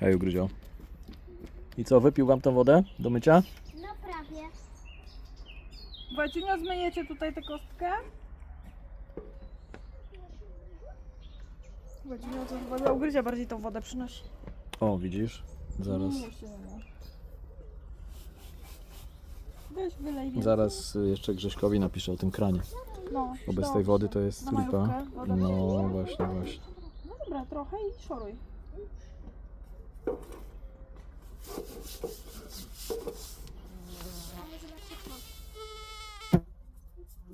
Hej, ugryzio. I co, wypił wam tą wodę do mycia? No prawie. Zmyjecie tutaj tę kostkę? Wojciunio to chyba ugryzia bardziej tą wodę przynosi. O, widzisz? Zaraz. Weź wylej więcej. Zaraz y, jeszcze Grześkowi napiszę o tym kranie. No, Bo bez tej wody to jest Na lipa. majówkę woda No właśnie, właśnie. No dobra, trochę i szoruj.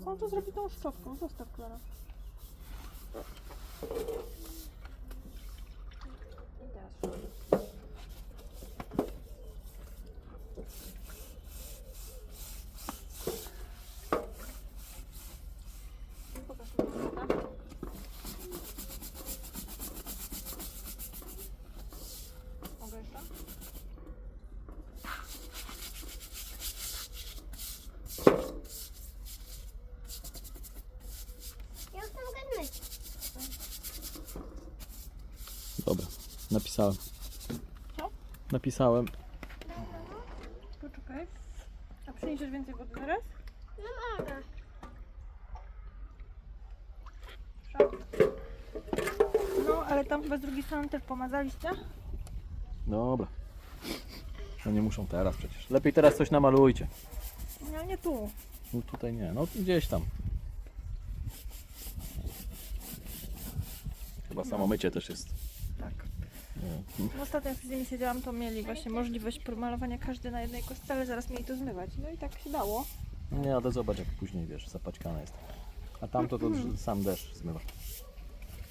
Co on to zrobi tą szczotką? Zostaw Klara. I teraz szoruj. Pokaż mi wodę. Mogę jeszcze? Ja już to mogę myć. Dobra, napisałem. Co? Napisałem. Poczekaj. A przyniesiesz więcej wody teraz? No mogę. No, ale tam chyba z drugiej strony też pomazaliście? Dobra. No nie muszą teraz przecież. Lepiej teraz coś namalujcie. No nie tu. No tutaj nie, no gdzieś tam. Chyba samo mycie też jest. No, ostatnio jak z nimi siedziałam, to mieli właśnie możliwość pomalowania każdy na jednej kostce, ale zaraz mieli to zmywać. No i tak się dało. Nie, ale zobacz jak później wiesz, zapaćkana jest. A tamto to sam deszcz zmywa.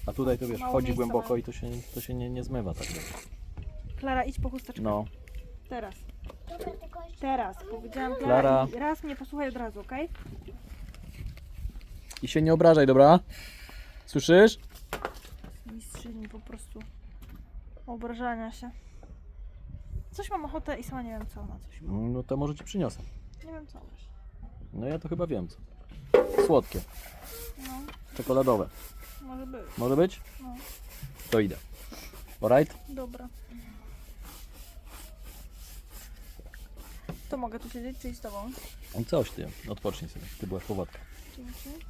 A tutaj to wiesz, Mało wchodzi miejsca głęboko mają. i to się, to się nie, nie zmywa tak dobrze. Klara, idź po chusteczkę. No, Teraz. Dobra, tylko jeszcze... Teraz. Powiedziałam Klara. Klara. i Raz mnie posłuchaj od razu, okej? i się nie obrażaj, dobra? Słyszysz? Mistrzyni po prostu obrażania się. Coś mam ochotę i sama nie wiem co na coś mam. No to może ci przyniosę. Nie wiem co właśnie. No ja to chyba wiem co. Słodkie, No, czekoladowe. może być. Może być? No, To idę. Alright? dobra. To mogę tu siedzieć, czy iść z tobą? I coś ty, odpocznij sobie. Ty byłaś po wodkę. Dzięki.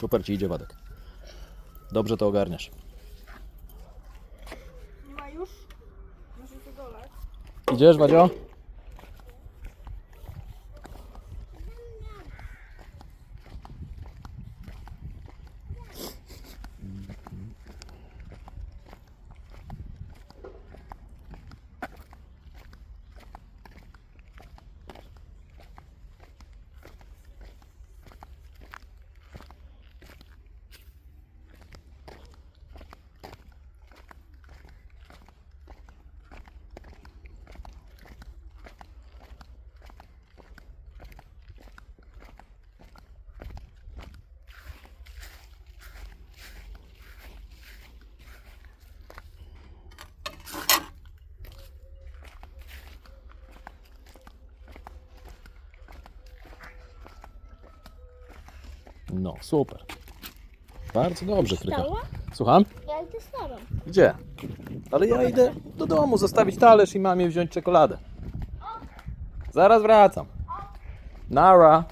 Super ci idzie Wadek. Dobrze to ogarniasz. Nie ma już? Dolać. Idziesz, Wadzio? No, super. Bardzo dobrze, Krycha. Słucham? Ja idę z tobą. Gdzie? Ale ja idę do domu zostawić talerz i mamie wziąć czekoladę. Zaraz wracam. Nara.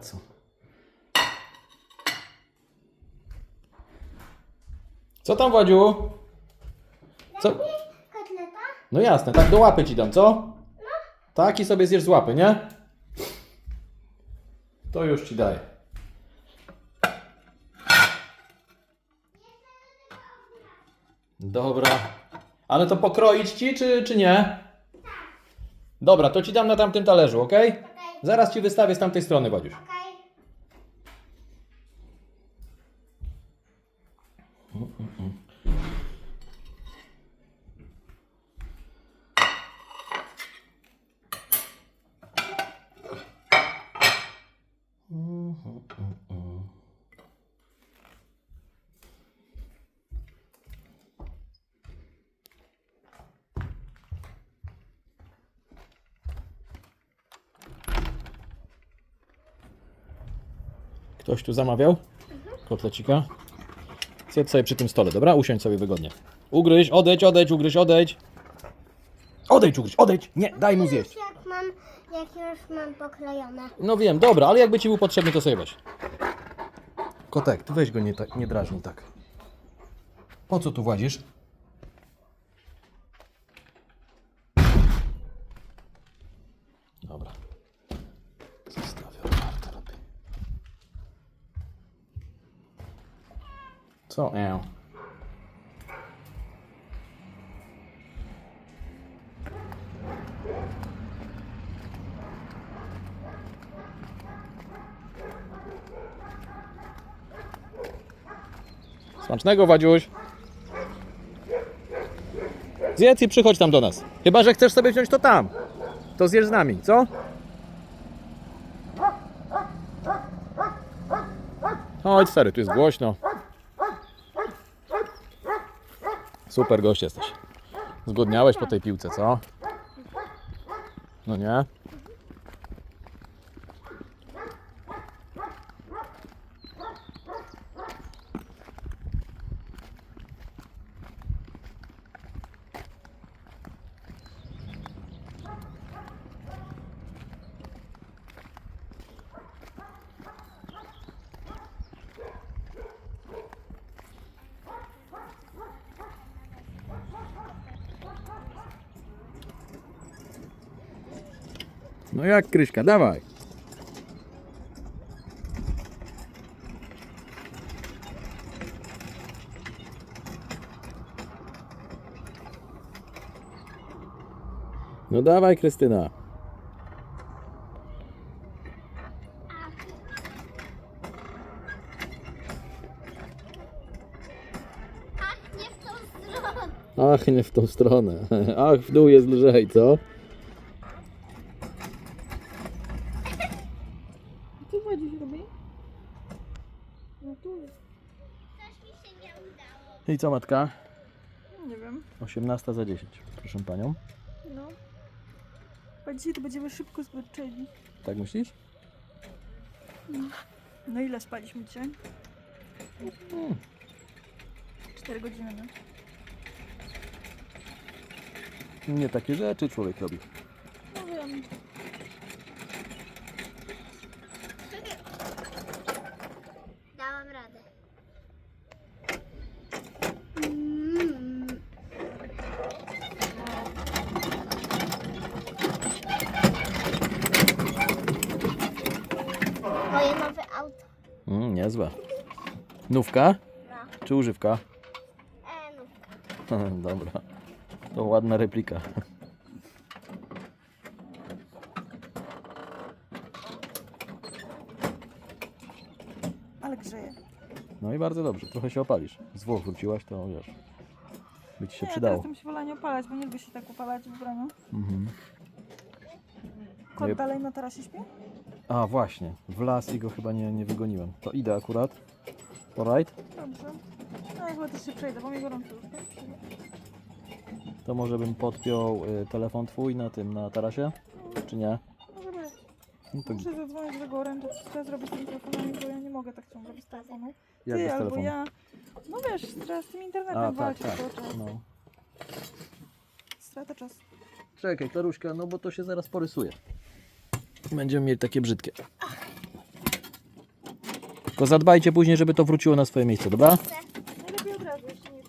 Lecą. Co tam, Wadziu? Co? Kotleta? No jasne, tak do łapy ci dam, co? Tak i sobie zjesz z łapy, nie? To już ci daję. Dobra. Ale to pokroić ci, czy, czy nie? Dobra, to ci dam na tamtym talerzu, ok? Zaraz ci wystawię z tamtej strony, Wadziuś. Ktoś tu zamawiał? Kotlecika? Zjedz sobie przy tym stole, dobra? Usiądź sobie wygodnie. Ugryź, odejdź, odejdź, ugryź, odejdź. Odejdź, ugryź, odejdź. Nie, daj mu zjeść. Jak mam, jak już mam poklejone. No wiem, dobra, ale jakby ci był potrzebny, to sobie weź. Kotek, ty weź go nie, tak, nie drażnij tak. Po co tu włazisz? Co? E. Smacznego, Wadziuś. Zjedz i przychodź tam do nas. Chyba, że chcesz sobie wziąć to tam. To zjesz z nami, co? Chodź, stary, tu jest głośno. Super gość jesteś. Zgodniałeś po tej piłce, co? No nie? No jak Kryśka, dawaj. No dawaj Krystyna. Ach, nie w tą stronę. Ach, w dół jest lżej? Co Wadziuś robi? No tu jest. Coś mi się nie udało. I co matka? Nie wiem. 18 za 10. Proszę panią. No. Chyba dzisiaj to będziemy szybko zmęczeni. Tak myślisz? No ile spaliśmy dzisiaj? 4 godziny, no. Nie takie rzeczy człowiek robi. No wiem. Auto. Mm, niezłe. Nówka? No. Czy używka? E, no. Dobra. To ładna replika. Ale grzeje. No i bardzo dobrze. Trochę się opalisz. Z Włoch wróciłaś, to wiesz. By ci się nie, przydało. teraz bym się wolała nie opalać, bo nie lubię się tak opalać w ubraniu. Mhm. Kot Nie- dalej na tarasie śpi? A właśnie. W las i go chyba nie, nie wygoniłem. To idę akurat. Alright? Dobrze. No ja chyba też się przejdę, bo mi gorąco już. tak? To może bym podpiął y, telefon twój na tym, na tarasie? Czy nie? Może być. No to Muszę zadzwonić do Gorem, to chcę zrobić z tym telefonami, bo ja nie mogę tak ciągle bez telefonu. jak Ty bez albo telefonu? ja. No wiesz, teraz z tym internetem A, tak, tak. cały czas. No. Strata czasu. Czekaj, Klaruśka, no bo to się zaraz porysuje. Będziemy mieli takie brzydkie. Tylko zadbajcie później, żeby to wróciło na swoje miejsce, dobra? Najlepiej od razu, jeszcze nie?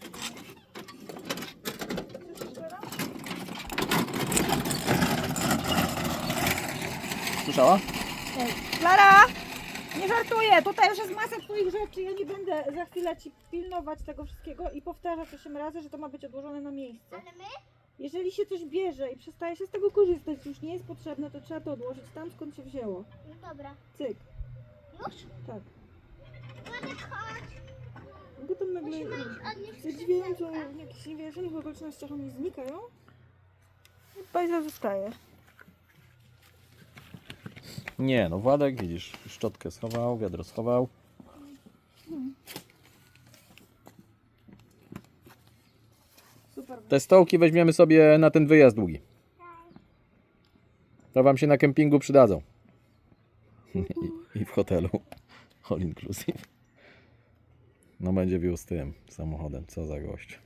Słyszała? Klara! Nie żartuję, tutaj już jest masa twoich rzeczy, ja nie będę za chwilę ci pilnować tego wszystkiego i powtarzać 8 razy, że to ma być odłożone na miejsce. Ale my? Jeżeli się coś bierze i przestaje się z tego korzystać, już nie jest potrzebne, to trzeba to odłożyć tam, skąd się wzięło. No dobra. Cyk. Już? Tak. Ładnie chodź. potem nagle Odnieść zadziwiają, co w jakichś niewyjaśnionych okolicznościach oni znikają. I bajza zostaje. Nie, no Władek, widzisz, szczotkę schował, wiadro schował. Te stołki weźmiemy sobie na ten wyjazd długi. To wam się na kempingu przydadzą. I, I w hotelu. All inclusive. No będzie wiózł z tym samochodem. Co za gość.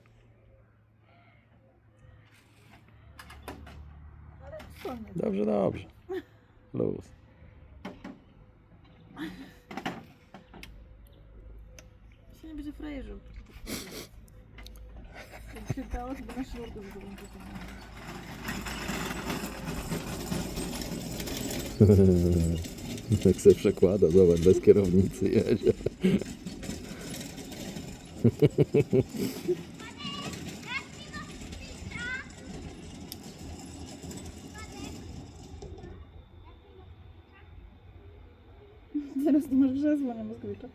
Dobrze, dobrze. Luz. Się nie będzie frajerzył. Się dało, to na środku zrobię Tak se przekłada, zobacz, bez kierownicy jedzie. Zaraz tu masz grzezło, nie Moskowicza.